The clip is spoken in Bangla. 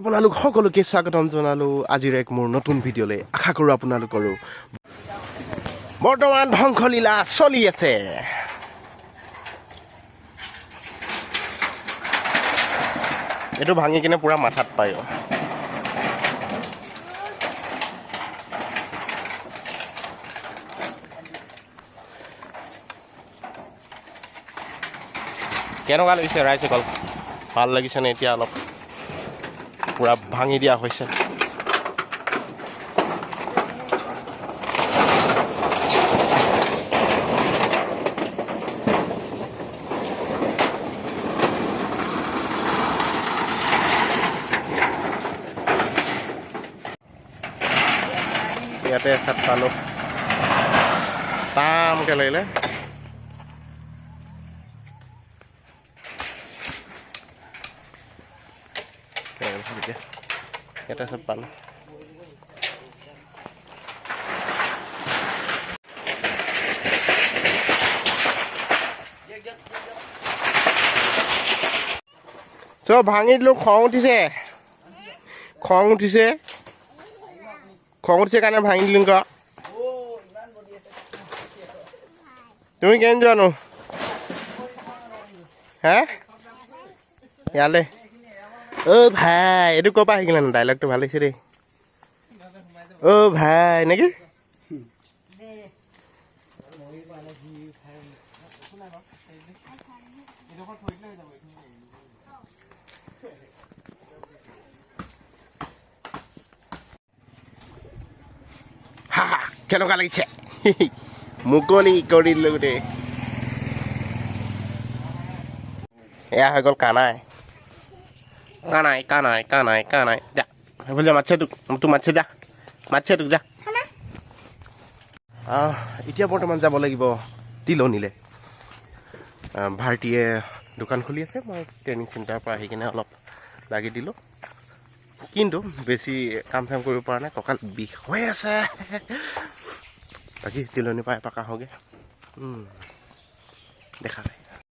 আপোনালোক সকলোকে স্বাগতম জনালোঁ। আজিৰ এক মোৰ নতুন ভিডিঅ'লৈ। আশা কৰোঁ আপোনালোকৰো বৰ্তমান ধ্বংসলীলা চলি আছে। এইটো ভাঙি কিনে পুৰা মাথাত পায়। কেনেকুৱা লাগিছে ৰাইজে কল ভালো লাগিছেনে এতিয়া অলপ? পুৰা ভাঙি দিয়া হৈছে। ইয়াতে এচাত পালো। টামকে লাগিলে। ইয়াতে এচাত পালো চ, ভাঙি দিলো, খং উঠিছে। খং উঠিছে। খং উঠিছে কাৰণে ভাঙি দিলো ক। তুমি কেনে যোৱানো? হে? ইয়ালে। অ' ভাই, এইটো ক'ৰ পৰা শিকিলানো ডাইলগটো ভালো লাগিছে দেই। অ' ভাই নেকি কেনেকুৱা লাগিছে? মুকলি কৰিলো দেই এয়া হৈ গ'ল কানাই। কানাই কানাই কানাই কানাই যা যা মাতিছে তোক তোক মাতিছে যা মাতিছে তোক যা এতিয়া বৰ্তমান যাব লাগিব তিলনিলে। ভাৰতীয়ে দোকান খুলি আছে। মই ট্ৰেইনিং চেণ্টাৰৰ পৰা আহি কিনে অলপ লাগি দিলোঁ। কিন্তু বেছি কাম চাম কৰিব পৰা নাই। কঁকাল বিষ হৈ আছে। বাকী তিলনি পৰা এপাক আহোঁগৈ। উম, দেখা নাই।